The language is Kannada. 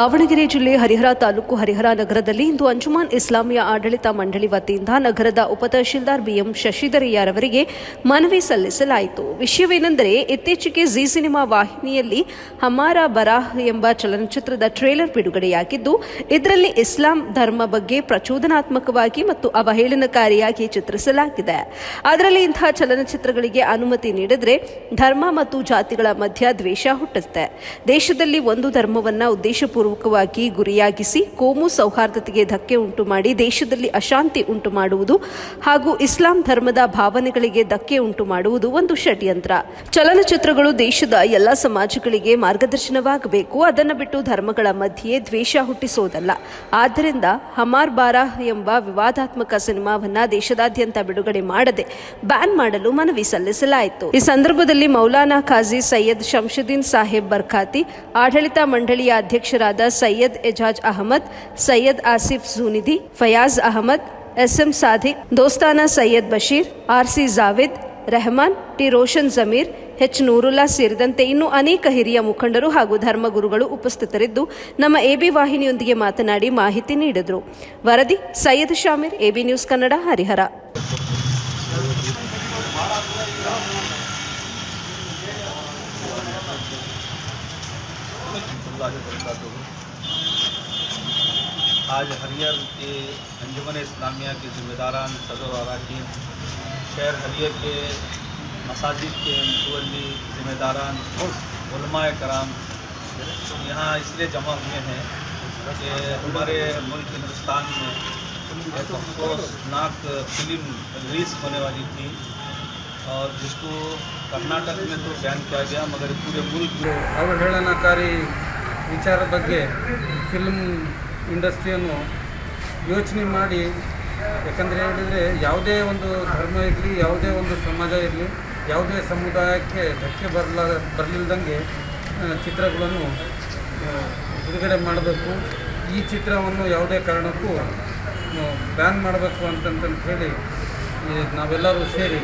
ದಾವಣಗೆರೆ ಜಿಲ್ಲೆ ಹರಿಹರ ತಾಲೂಕು ಹರಿಹರ ನಗರದಲ್ಲಿ ಇಂದು ಅಂಜುಮಾನ್ ಇಸ್ಲಾಮಿಯಾ ಆಡಳಿತ ಮಂಡಳಿ ವತಿಯಿಂದ ನಗರದ ಉಪತಹಶೀಲ್ದಾರ್ ಬಿಎಂ ಶಶಿಧರಯ್ಯರವರಿಗೆ ಮನವಿ ಸಲ್ಲಿಸಲಾಯಿತು. ವಿಷಯವೇನೆಂದರೆ, ಇತ್ತೀಚೆಗೆ ಜಿ ಸಿನಿಮಾ ವಾಹಿನಿಯಲ್ಲಿ ಹಮಾರ ಬರಾಹ್ ಎಂಬ ಚಲನಚಿತ್ರದ ಟ್ರೇಲರ್ ಬಿಡುಗಡೆಯಾಗಿದ್ದು, ಇದರಲ್ಲಿ ಇಸ್ಲಾಂ ಧರ್ಮ ಬಗ್ಗೆ ಪ್ರಚೋದನಾತ್ಮಕವಾಗಿ ಮತ್ತು ಅವಹೇಳನಕಾರಿಯಾಗಿ ಚಿತ್ರಿಸಲಾಗಿದೆ. ಅದರಲ್ಲಿ ಇಂತಹ ಚಲನಚಿತ್ರಗಳಿಗೆ ಅನುಮತಿ ನೀಡಿದರೆ ಧರ್ಮ ಮತ್ತು ಜಾತಿಗಳ ಮಧ್ಯ ದ್ವೇಷ ಹುಟ್ಟುತ್ತೆ. ದೇಶದಲ್ಲಿ ಒಂದು ಧರ್ಮವನ್ನ ಉದ್ದೇಶಪೂರ್ವಕವಾಗಿ ಗುರಿಯಾಗಿಸಿ ಕೋಮು ಸೌಹಾರ್ದತೆಗೆ ಧಕ್ಕೆ ಉಂಟು ಮಾಡಿ ದೇಶದಲ್ಲಿ ಅಶಾಂತಿ ಉಂಟು ಮಾಡುವುದು ಹಾಗೂ ಇಸ್ಲಾಂ ಧರ್ಮದ ಭಾವನೆಗಳಿಗೆ ಧಕ್ಕೆ ಉಂಟು ಮಾಡುವುದು ಒಂದು ಷಡ್ಯಂತ್ರ. ಚಲನಚಿತ್ರಗಳು ದೇಶದ ಎಲ್ಲ ಸಮಾಜಗಳಿಗೆ ಮಾರ್ಗದರ್ಶನವಾಗಬೇಕು. ಅದನ್ನು ಬಿಟ್ಟು ಧರ್ಮಗಳ ಮಧ್ಯೆ ದ್ವೇಷ ಹುಟ್ಟಿಸೋದಲ್ಲ. ಆದ್ದರಿಂದ ಹಮಾರ್ ಬಾರಾಹ್ ಎಂಬ ವಿವಾದಾತ್ಮಕ ಸಿನಿಮಾವನ್ನ ದೇಶದಾದ್ಯಂತ ಬಿಡುಗಡೆ ಮಾಡದೆ ಬ್ಯಾನ್ ಮಾಡಲು ಮನವಿ ಸಲ್ಲಿಸಲಾಯಿತು. ಈ ಸಂದರ್ಭದಲ್ಲಿ ಮೌಲಾನಾ ಖಾಜಿ ಸೈಯದ್ ಶಂಶುದ್ದೀನ್ ಸಾಹೇಬ್ ಬರ್ಖಾತಿ, ಆಡಳಿತ ಮಂಡಳಿಯ ಅಧ್ಯಕ್ಷರಾದ Syed Ejaz Ahmed, Syed Asif Junaidi Fayaz Ahmed S M Sadiq Dostana Syed Basheer, RC Javid, Rehman, T Roshan Zameer H Noorulla ಸೇರಿದಂತೆ ಇನ್ನೂ ಅನೇಕ ಹಿರಿಯ ಮುಖಂಡರು ಹಾಗೂ ಧರ್ಮಗುರುಗಳು ಉಪಸ್ಥಿತರಿದ್ದು ನಮ್ಮ ಎಬಿ ವಾಹಿನಿಯೊಂದಿಗೆ ಮಾತನಾಡಿ ಮಾಹಿತಿ ನೀಡಿದರು. ವರದಿ Syed Shameer, A B news Kannada, Harihar. वबरकातुहू आज हरियर के अंजुमन इस्लामिया के ज़िम्मेदारान सदर अरकान शहर हरियर के मसाजिद के मुतवली ज़िम्मेदारान उलमाए कराम यहाँ इसलिए जमा हुए हैं कि हमारे मुल्क हिंदुस्तान में एक अफसोसनाक फ़िल्म रिलीज़ होने वाली थी और जिसको कर्नाटक में तो बैन किया गया, मगर पूरे मुल्क में ಒಂದು ಅವಹೇಳನಕಾರಿ ವಿಚಾರ ಬಗ್ಗೆ ಫಿಲ್ಮ್ ಇಂಡಸ್ಟ್ರಿಯನ್ನು ಯೋಚನೆ ಮಾಡಿ, ಯಾಕಂದರೆ ಹೇಳಿದರೆ ಯಾವುದೇ ಒಂದು ಧರ್ಮ ಇರಲಿ, ಯಾವುದೇ ಒಂದು ಸಮಾಜ ಇರಲಿ, ಯಾವುದೇ ಸಮುದಾಯಕ್ಕೆ ಧಕ್ಕೆ ಬರಲ, ಬರಲಿಲ್ದಂಗೆ ಚಿತ್ರಗಳನ್ನು ಬಿಡುಗಡೆ ಮಾಡಬೇಕು. ಈ ಚಿತ್ರವನ್ನು ಯಾವುದೇ ಕಾರಣಕ್ಕೂ ಬ್ಯಾನ್ ಮಾಡಬೇಕು ಅಂತಂತಂತ ಹೇಳಿ ನಾವೆಲ್ಲರೂ ಸೇರಿ